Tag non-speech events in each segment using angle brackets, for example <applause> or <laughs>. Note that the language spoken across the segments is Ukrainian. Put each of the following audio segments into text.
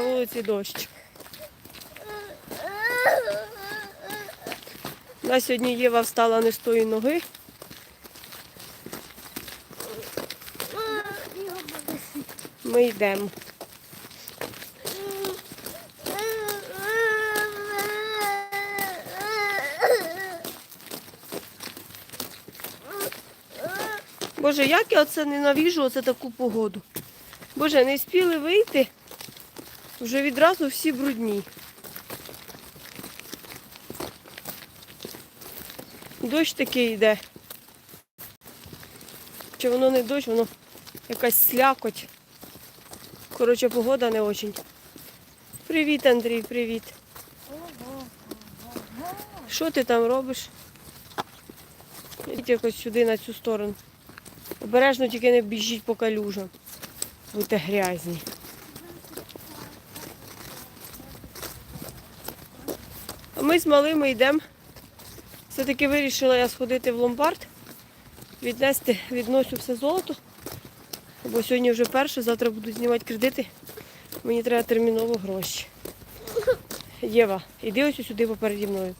на вулиці дощ. На сьогодні Єва встала не з тої ноги. Ми йдемо. Боже, як я оце ненавіжу оце таку погоду. Боже, не спіли вийти, вже відразу всі брудні. Дощ такий йде. Чи воно не дощ, воно якась слякоть. Коротше, погода не очень. Привіт, Андрій, привіт. Що ти там робиш? Йдіть якось сюди на цю сторону. Обережно тільки не біжіть по калюжам. Будьте грязні. Ми з малими йдемо. Все-таки вирішила я сходити в ломбард, віднести, відносю все золото. Бо сьогодні вже перше, завтра буду знімати кредити. Мені треба терміново гроші. Єва, іди ось сюди попереді мною.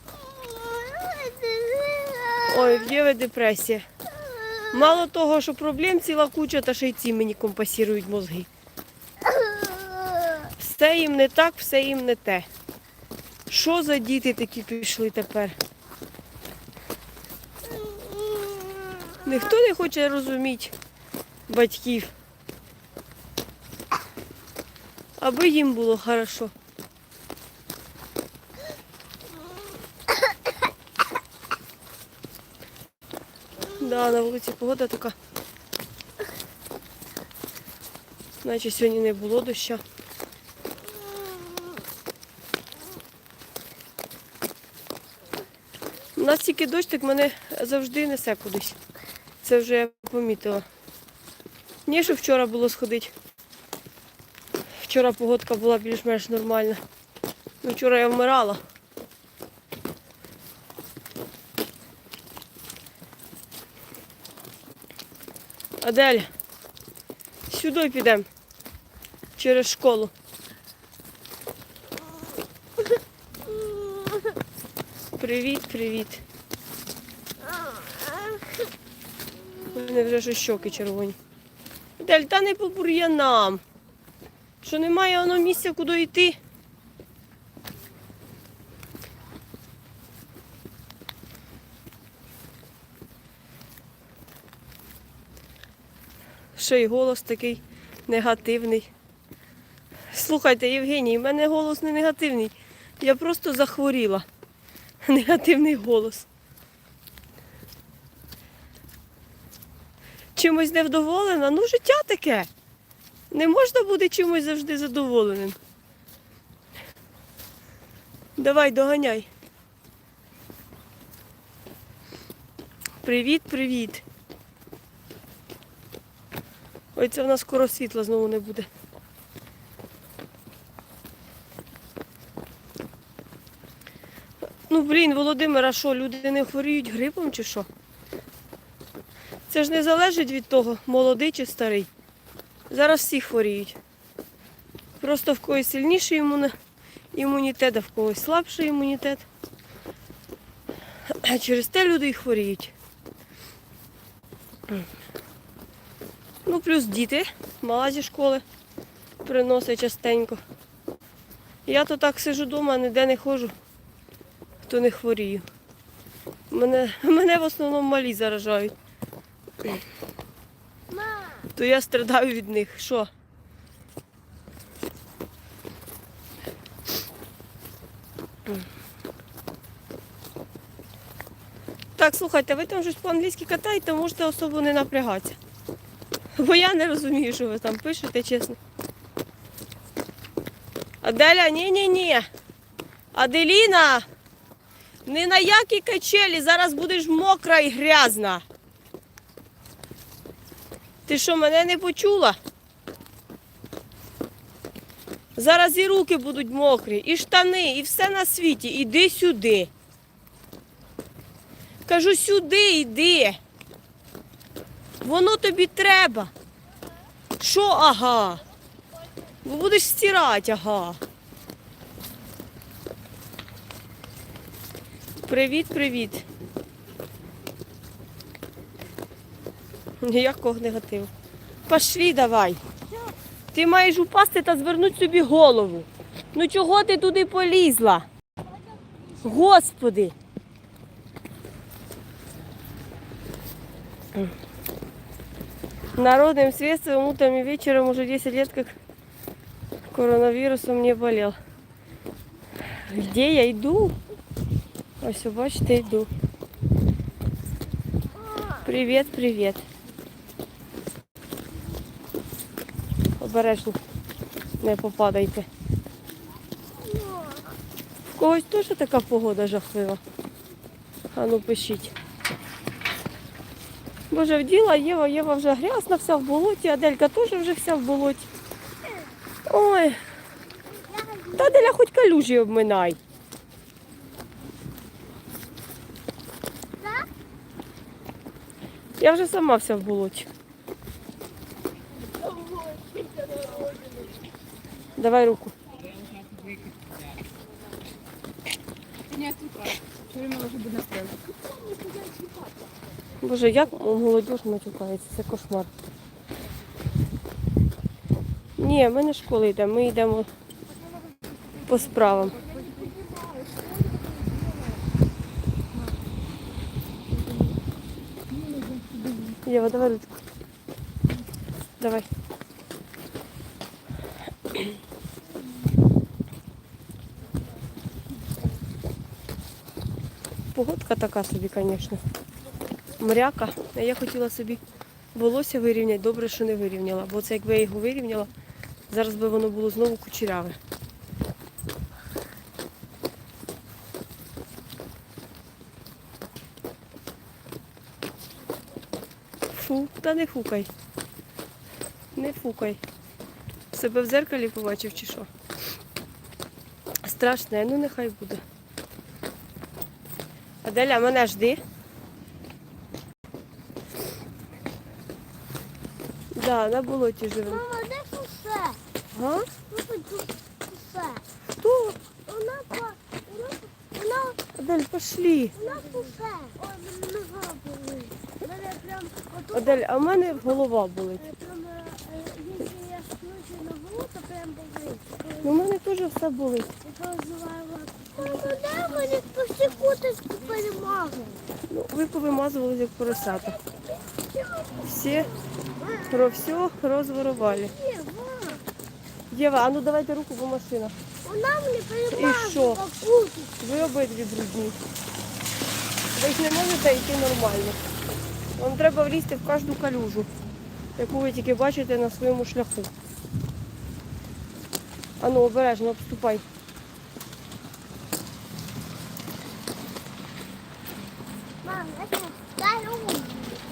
Ой, в Єви депресія. Мало того, що проблем ціла куча, та ще й ці мені компасірують мозги. Все їм не так, все їм не те. Що за діти такі пішли тепер? Ніхто не хоче розуміти батьків. Аби їм було хорошо. Да, на вулиці погода така. Наче сьогодні не було дощу. У нас тільки дощ, так мене завжди несе кудись. Це вже я помітила. Ні, що вчора було сходити. Вчора погодка була більш-менш нормальна. Ну, вчора я вмирала. Адель, сюди підемо. Через школу. Привіт, привіт. У мене вже щось щоки червоні. Адель, та не по бур'янам. Що немає воно місця, куди йти. Ще й голос такий негативний. Слухайте, Євгеній, в мене голос не негативний. Я просто захворіла. <laughs> Негативний голос. Чимось невдоволена? Ну, життя таке. Не можна бути чимось завжди задоволеним. Давай, доганяй. Привіт, привіт. Ой, це в нас скоро світла знову не буде. Ну, блін, Володимир, а що, люди не хворіють грипом чи що? Це ж не залежить від того, молодий чи старий. Зараз всі хворіють. Просто в когось сильніший імунітет, а в когось слабший імунітет. А Через те люди і хворіють. Ну, плюс діти, мала зі школи, приносить частенько. Я то так сижу вдома, ніде не ходжу, то не хворію. Мене, <laughs> мене в основному малі заражають. То я страдаю від них. Що? Так, слухайте, ви там щось по-англійськи катаєте, можете особо не напрягатися. Бо я не розумію, що ви там пишете, чесно. Аделя, ні-ні-ні. Аделіна, ні на які качелі, зараз будеш мокра і грязна. Ти що, мене не почула? Зараз і руки будуть мокрі, і штани, і все на світі. Іди сюди. Кажу, сюди йди. Воно тобі треба. Що ага? Бо будеш стирати, ага. Привіт, привіт. Ніякого негативу. Пошли давай. Ти маєш упасти та звернути собі голову. Ну чого ти туди полізла? Господи. Народным средством утром и вечером уже 10 лет как коронавирусом не болел. Где я йду? Ось, бачите, йду. Привіт, привіт. Обережно. Не попадайте. В когось теж така погода жахлива. А ну пишіть. Боже, вділа Єва, Єва вже грязна, вся в болоті, Аделька теж вже вся в болоті. Ой. Та Аделя хоч калюжі обминай. Я вже сама вся в болоті. Давай руку. Боже, як молодь матюкається, це кошмар. Ні, ми не в школу йдемо, ми йдемо по справам. Єва, давай ручку. Давай. Погодка така собі, звісно. Мряка. Я хотіла собі волосся вирівняти. Добре, що не вирівняла. Бо це якби я його вирівняла, зараз би воно було знову кучеряве. Фу, та не фукай. Не фукай. Себе в зеркалі побачив чи що? Страшне, ну нехай буде. Аделя, мене жди. Да, на болоті живемо. Мама, де кусе? Га? Кусе. Хто? Вона по вона Адель, пошли. вона кусе. Мене нога болить. Мене прям. Адель, а в мене голова болить. е, Прям, е, е, якщо я скручу ногу, то прям болить. Ну, в мене теж все болить. Я позиваю Мама, де мені по всі куточку перемагу? Ну, ви повимазувалися як поросята. Всі про все розворували. Єва, а ну давайте руку по машина. Вона мені що? перемагу по куточку. Ви обидві брудні. Ви ж не можете йти нормально. Вам треба влізти в кожну калюжу, яку ви тільки бачите на своєму шляху. Ану, обережно, обступай.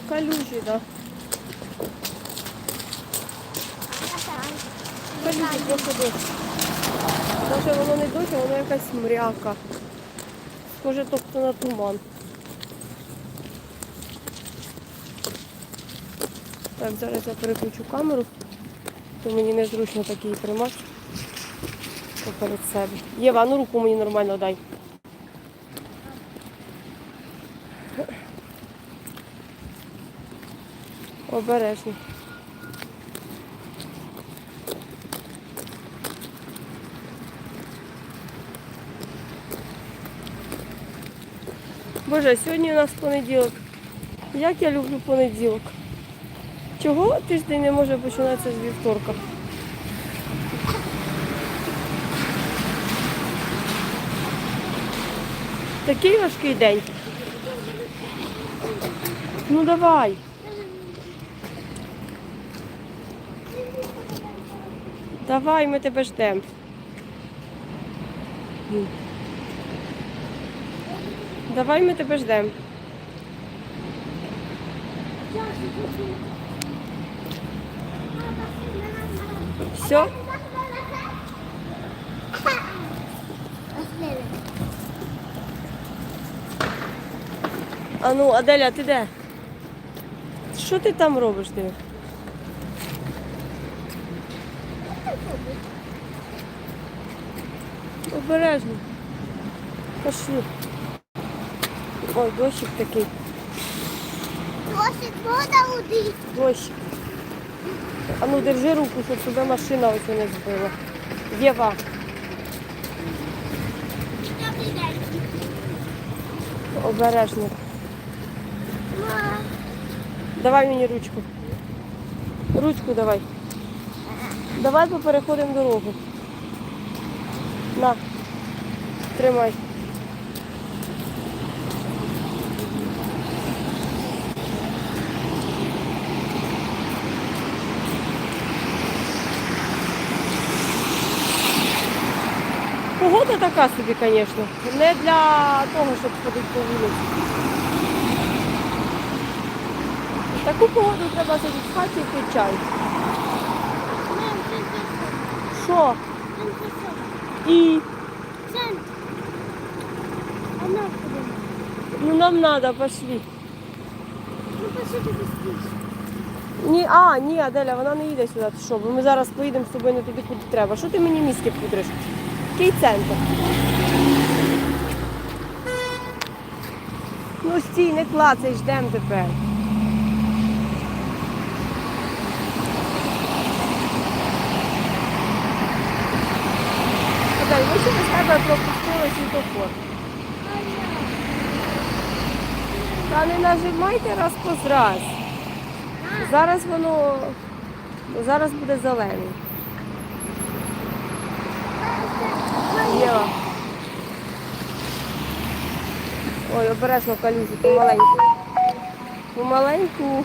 Калюжі, так. Калюжі просто дощ. Може воно не дощ, воно якась мряка. Схоже, тобто на туман. Так, зараз я переключу камеру, то мені незручно так її тримати поперед себе. Єва, ну руку мені нормально дай. Обережно. Боже, сьогодні у нас понеділок. Як я люблю понеділок. Чого тиждень не може починатися з вівторка? Такий важкий день. Ну давай. Давай, ми тебе ждемо. Давай ми тебе ждемо. Все? А ну, Аделя, ти де? Що ти там робиш ти? Обережно. Пошли. Ой, дощик такий. Досить вода води. Дощик. А ну держи руку, щоб тебе машина ось не збила. Єва, обережно. Ма. Давай мені ручку. Ручку давай. Давай попереходимо дорогу. На. Тримай. Погода така собі, звісно. Не для того, щоб ходити по вулиці. Таку погоду треба сидіти в хаті і пити чай. Що? І Центр. А нам куди? Ну нам треба, пошли. Ну. Ні, а, ні, Аделя, вона не їде сюди. Ти що? Бо ми зараз поїдемо з тобою не туди, куди треба. Що ти мені мізки пудриш? Який центр? Ну стій, не клацай, ждемо тепер. Адель, ми ще без тебе пропустили світофор. Та не нажимайте раз по раз. Зараз воно зараз буде зелений. Єва. Ой, обережно калюжу, помаленьку. Помаленьку.